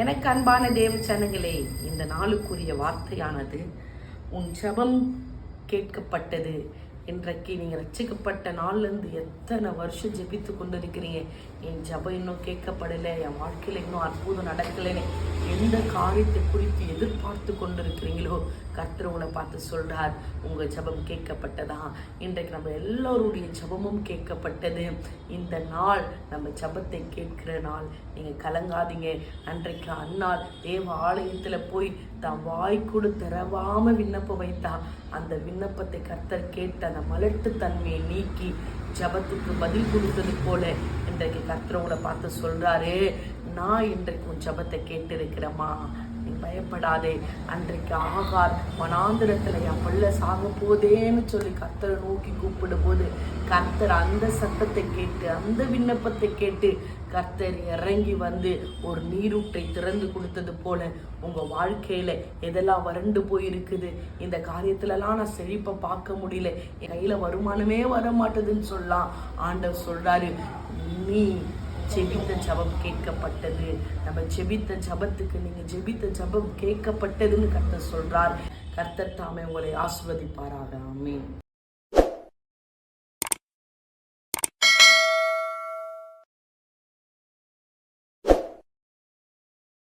எனக்கு அன்பான தேவ சனங்களே இந்த நாளுக்குரிய வார்த்தையானது உன் ஜபம் கேட்கப்பட்டது. இன்றைக்கு நீங்கள் ரச்சிக்கப்பட்ட நாள்லேருந்து எத்தனை வருஷம் ஜெபித்து கொண்டு இருக்கிறீங்க என் ஜபம் இன்னும் கேட்கப்படலை என் வாழ்க்கையில் இன்னும் அற்புதம் நடக்கலைன்னு. எந்த காரியத்தை குறித்து எதிர்பார்த்து கொண்டிருக்கிறீங்களோ கர்த்தர் உங்களை பார்த்து சொல்றார் உங்கள் ஜெபம் கேட்கப்பட்டதா? இன்றைக்கு நம்ம எல்லோருடைய ஜபமும் கேட்கப்பட்டது. இந்த நாள் நம்ம ஜபத்தை கேட்கிற நாள். நீங்கள் கலங்காதீங்க. அன்றைக்கு அன்னால் தேவ ஆலயத்தில் போய் தான் வாய் கொடு விண்ணப்பம் வைத்தா அந்த விண்ணப்பத்தை கர்த்தர் கேட்ட அந்த மலட்டு தன்மையை நீக்கி ஜபத்துக்கு பதில் கொடுத்தது போல இன்றைக்கு கர்த்தர் உங்களை பார்த்து சொல்றாரு நான் இன்றைக்கு உன் ஜபத்தை கேட்டிருக்கிறேம்மா. நீ பயப்படாதே. அன்றைக்கு ஆகார் வனாந்திரத்துல என் பிள்ளை சாக போதேன்னு சொல்லி கர்த்தரை நோக்கி கூப்பிடும் போது கர்த்தர் அந்த சத்தத்தை கேட்டு அந்த விண்ணப்பத்தை கேட்டு கர்த்தர் இறங்கி வந்து ஒரு நீரூற்றை திறந்து கொடுத்தது போல உங்கள் வாழ்க்கையில் எதெல்லாம் வறண்டு போயிருக்குது? இந்த காரியத்துலலாம் நான் செழிப்பை பார்க்க முடியல. என் கையில் வருமானமே வர மாட்டேதுன்னு சொல்லலாம் ஆண்டவர் சொல்கிறாரு நீ ஜெபித்த ஜபம் கேட்கப்பட்டது. நம்ம ஜெபித்த ஜபத்துக்கு நீங்க ஜெபித்த ஜபம் கேட்கப்பட்டதுன்னு கர்த்தர் சொல்றார். கர்த்தர் தாமே உங்களை ஆஸ்வதிப்பாராக ஆமென்.